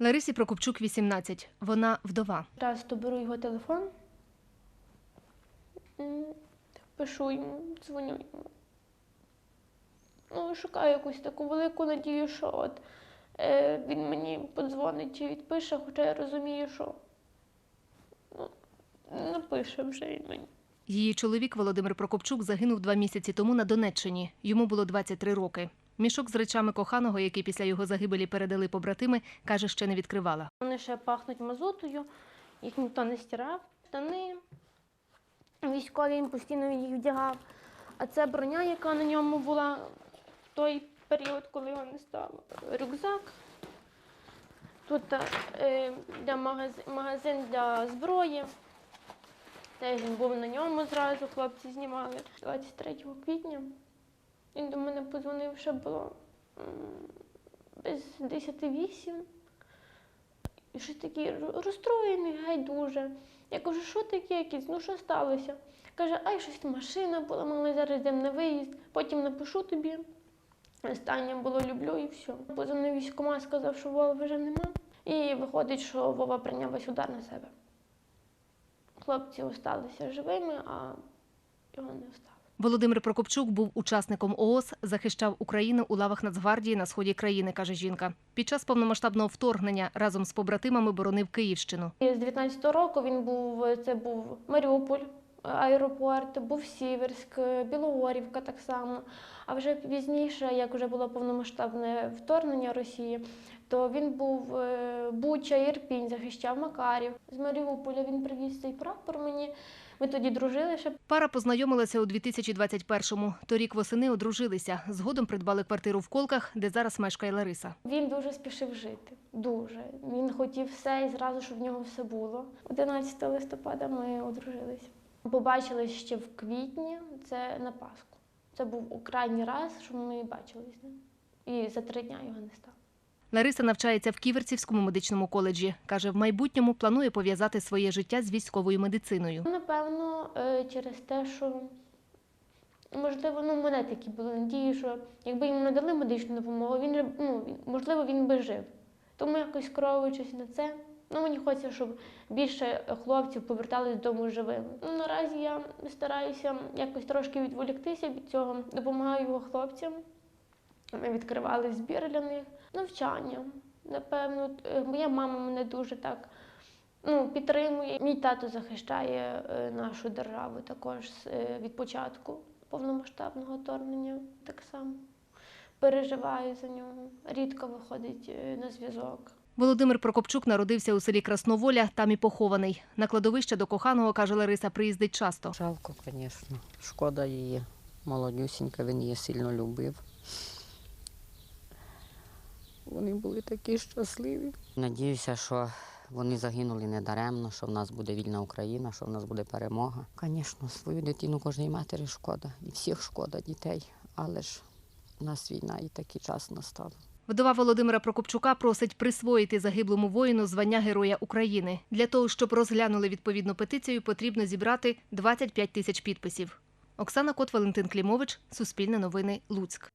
Ларисі Прокопчук 18. Вона вдова. Часто беру його телефон, пишу йому, дзвоню йому. Ну, шукаю якусь таку велику надію, що от е, він мені подзвонить чи відпише, хоча я розумію, що ну, не пише вже він мені. Її чоловік Володимир Прокопчук загинув два місяці тому на Донеччині. Йому було 23 роки. Мішок з речами коханого, який після його загибелі передали побратими, каже, ще не відкривала. Вони ще пахнуть мазутою, їх ніхто не стирав. Штани військові він постійно їх вдягав. А це броня, яка на ньому була в той період, коли його не. Рюкзак. Тут е, для магазин, для зброї. Теж він був на ньому зразу, хлопці знімали. 23 квітня подзвонив, ще було без 10 і щось такий розстроєний, геть дуже. Я кажу, що таке якісь? Ну що сталося? Каже, ай, щось машина була, мали зараз йдемо на виїзд, потім напишу тобі. Останнє було люблю і все. Позвонив військкомат, сказав, що Вова вже нема. І виходить, що Вова прийняв весь удар на себе. Хлопці залишилися живими, а його не встало. Володимир Прокопчук був учасником ООС, захищав Україну у лавах Нацгвардії на сході країни, каже жінка. Під час повномасштабного вторгнення разом з побратимами боронив Київщину. З 19-го року він був, це був Маріуполь, аеропорт, був Сіверськ, Білогорівка так само. А вже пізніше, як вже було повномасштабне вторгнення Росії, то він був е, Буча, Ірпінь, захищав Макарів. З Маріуполя він привіз цей прапор мені. Ми тоді дружили ще. Пара познайомилася у 2021-му. Торік восени одружилися. Згодом придбали квартиру в Колках, де зараз мешкає Лариса. Він дуже спішив жити. Дуже. Він хотів все і зразу, щоб в нього все було. 11 листопада ми одружилися. Побачились ще в квітні, це на Пасху. Це був крайній раз, що ми бачились. І за три дня його не стало. Лариса навчається в Ківерцівському медичному коледжі. Каже, в майбутньому планує пов'язати своє життя з військовою медициною. Напевно, е, через те, що можливо, ну, мене такі були надії, що якби йому надали медичну допомогу, він, ну, можливо, він би жив. Тому якось керуючись на це. Ну, мені хочеться, щоб більше хлопців повертались додому живими. Ну, наразі я стараюся якось трошки відволіктися від цього, допомагаю його хлопцям. Ми відкривали збір для них, навчання. Напевно, Е, моя мама мене дуже так ну, підтримує. Мій тато захищає е, нашу державу також е, від початку повномасштабного вторгнення. Так само переживаю за нього. Рідко виходить на зв'язок. Володимир Прокопчук народився у селі Красноволя, там і похований. На кладовище до коханого, каже Лариса, приїздить часто. Жалко, звісно. Шкода її. Молодюсінька, він її сильно любив. Вони були такі щасливі. Надіюся, що вони загинули недаремно, що в нас буде вільна Україна, що в нас буде перемога. Звісно, свою дитину кожній матері шкода, і всіх шкода дітей, але ж у нас війна і такий час настав. Вдова Володимира Прокопчука просить присвоїти загиблому воїну звання Героя України. Для того, щоб розглянули відповідну петицію, потрібно зібрати 25 тисяч підписів. Оксана Кот, Валентин Клімович, Суспільне новини, Луцьк.